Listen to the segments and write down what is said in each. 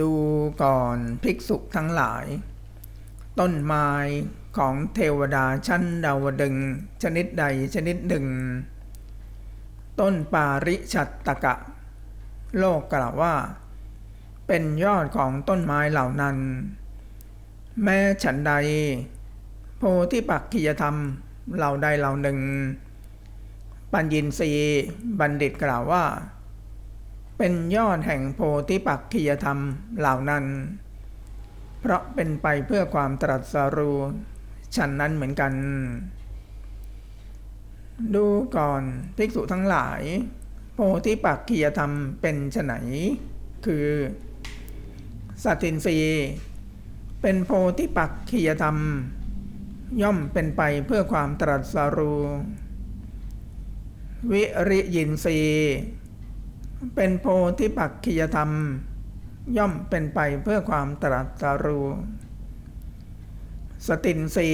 ดูก่อนภิกษุทั้งหลาย ต้นไม้ของเทวดาชั้นดาวดึงชนิดใดชนิดหนึ่ง ต้นปาริชัตตกะ โลกกล่าวว่า เป็นยอดของต้นไม้เหล่านั้น แม้ฉันใด โพธิปักขิยธรรมเหล่าใดเหล่าหนึ่ง ปัญญินรีบัณฑิตกล่าวว่า เป็นยอดแห่งโพธิปักขิยธรรมเหล่านั้น เพราะเป็นไปเพื่อความตรัสรู้ฉันนั้นเหมือนกัน ดูก่อนภิกษุทั้งหลาย โพธิปักขิยธรรมเป็นไฉนคือสัตินรีเป็นโพธิปักขิยธรรม ย่อมเป็นไปเพื่อความตรัสรู้วิริยินรี เป็นโพธิปักขิยธรรม ย่อมเป็นไปเพื่อความตรัสรู้ สตินทรี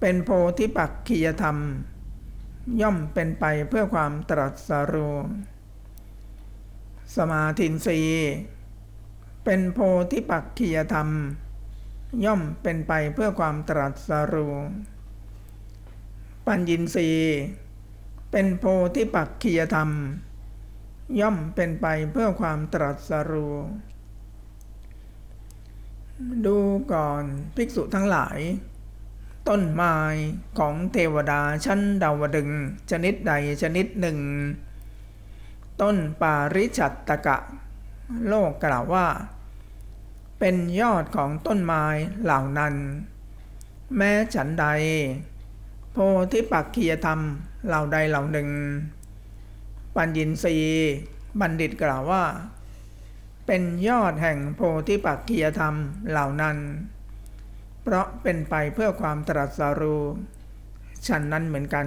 เป็นโพธิปักขิยธรรม ย่อมเป็นไปเพื่อความตรัสรู้สมาธินทรีเป็นโพธิปักขิยธรรม ย่อมเป็นไปเพื่อความตรัสรู้ปัญญินทรีเป็นโพธิปักขิยธรรม ย่อมเป็นไปเพื่อความตรัสรู้ ดูก่อนภิกษุทั้งหลาย ต้นไม้ของเทวดาชั้นดาวดึง ชนิดใดชนิดหนึ่ง ต้นปาริชัตตกะ โลกกล่าวว่า เป็นยอดของต้นไม้เหล่านั้น แม้ฉันใด โพธิปักขียธรรมเหล่าใดเหล่าหนึ่ง ปัญญินทรีบัณฑิตกล่าวว่า เป็นยอดแห่งโพธิปักขียธรรมเหล่านั้น เพราะเป็นไปเพื่อความตรัสรู้ฉันนั้นเหมือนกัน